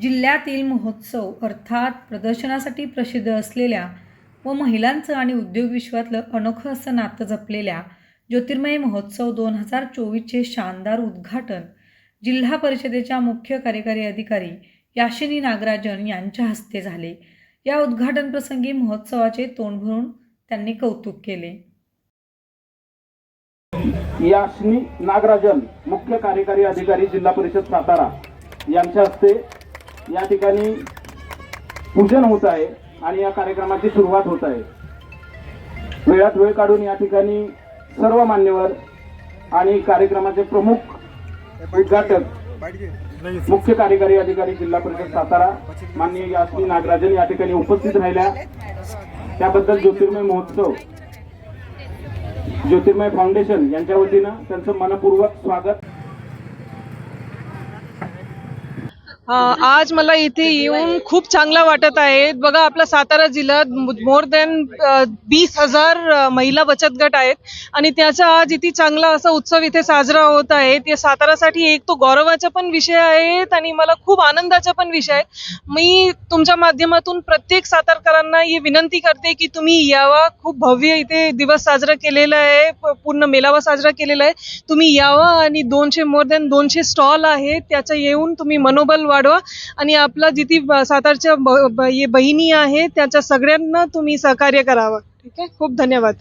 जिल्ह्यातील महोत्सव अर्थात प्रदर्शनासाठी प्रसिद्ध असलेल्या व महिलांचं आणि उद्योग विश्वातलं अनोखं असं नातं जपलेल्या ज्योतिर्मय महोत्सव दोन हजार चोवीसचे शानदार उद्घाटन जिल्हा परिषदेच्या मुख्य कार्यकारी अधिकारी याशिनी नागराजन यांच्या हस्ते झाले. या उद्घाटन प्रसंगी महोत्सवाचे तोंड भरून त्यांनी कौतुक केले. याशिनी नागराजन मुख्य कार्यकारी अधिकारी जिल्हा परिषद सातारा यांच्या हस्ते या ठिकाणी पूजन होत आहे आणि या कार्यक्रमाची सुरुवात होत आहे. वेळात वेळ काढून या ठिकाणी सर्व मान्यवर आणि कार्यक्रमाचे प्रमुख उद्घाटक मुख्य कार्यकारी अधिकारी जिल्हा परिषद सातारा माननीय यास्मी नागराजन या ठिकाणी उपस्थित राहिल्या. त्याबद्दल ज्योतिर्मय महोत्सव ज्योतिर्मय फाउंडेशन यांच्या वतीनं त्यांचं मनपूर्वक स्वागत. आज मला इथे येऊन खूप चांगला वाटत आहे. बघा आपला सातारा जिल्ह्यात मोर दॅन वीस हजार महिला बचत गट आहेत. आणि त्याचा आज इथे चांगला असा उत्सव इथे साजरा होत आहे. ते सातारासाठी एक तो गौरवाचा पण विषय आहेत आणि मला खूप आनंदाचा पण विषय आहे. मी तुमच्या माध्यमातून प्रत्येक सातारकरांना ही विनंती करते की तुम्ही यावा. खूप भव्य इथे दिवस साजरा केलेला आहे. पूर्ण मेळावा साजरा केलेला आहे. तुम्ही यावा आणि दोनशे मोर दॅन दोनशे स्टॉल आहेत. त्याचं येऊन तुम्ही मनोबल वाढवा. आणि आपला जिथे सातारच्या बहिणी आहे त्याच्या सगळ्यांना तुम्ही सहकार्य करावं. ठीक आहे? खूप धन्यवाद.